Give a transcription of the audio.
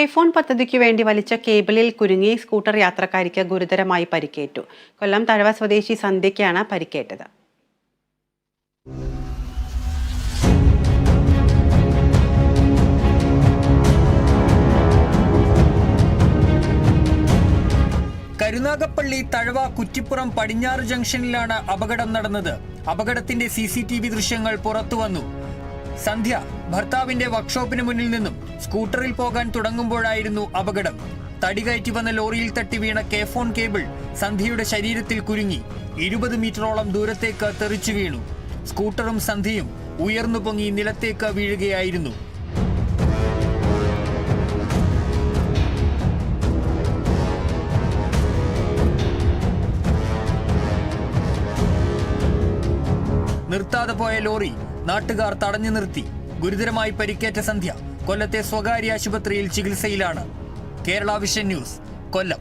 K phone പദ്ധതിക്ക് വേണ്ടി വലിച്ച കേബിളിൽ കുരുങ്ങി സ്കൂട്ടർ യാത്രക്കാരിക്ക് ഗുരുതരമായി പരിക്കേറ്റു. കൊല്ലം തഴവ സ്വദേശി സന്ധ്യയ്ക്കാണ് പരിക്കേറ്റത്. കരുനാഗപ്പള്ളി തഴവ കുറ്റിപ്പുറം പടിഞ്ഞാറ് ജംഗ്ഷനിലാണ് അപകടം നടന്നത്. അപകടത്തിന്റെ സി ദൃശ്യങ്ങൾ പുറത്തുവന്നു. സന്ധ്യ ഭർത്താവിന്റെ വർക്ക്ഷോപ്പിന് മുന്നിൽ നിന്നും സ്കൂട്ടറിൽ പോകാൻ തുടങ്ങുമ്പോഴായിരുന്നു അപകടം. തടി കയറ്റി വന്ന ലോറിയിൽ തട്ടി വീണ കേഫോൺ കേബിൾ സന്ധ്യയുടെ ശരീരത്തിൽ കുരുങ്ങി. ഇരുപത് മീറ്ററോളം ദൂരത്തേക്ക് തെറിച്ചു വീണു. സ്കൂട്ടറും സന്ധ്യയും ഉയർന്നു പൊങ്ങി നിലത്തേക്ക് വീഴുകയായിരുന്നു. നിർത്താതെ പോയ ലോറി നാട്ടുകാർ തടഞ്ഞു നിർത്തി. ഗുരുതരമായി പരിക്കേറ്റ സന്ധ്യ കൊല്ലത്തെ സ്വകാര്യ ആശുപത്രിയിൽ ചികിത്സയിലാണ്. Kerala vision news Kollam.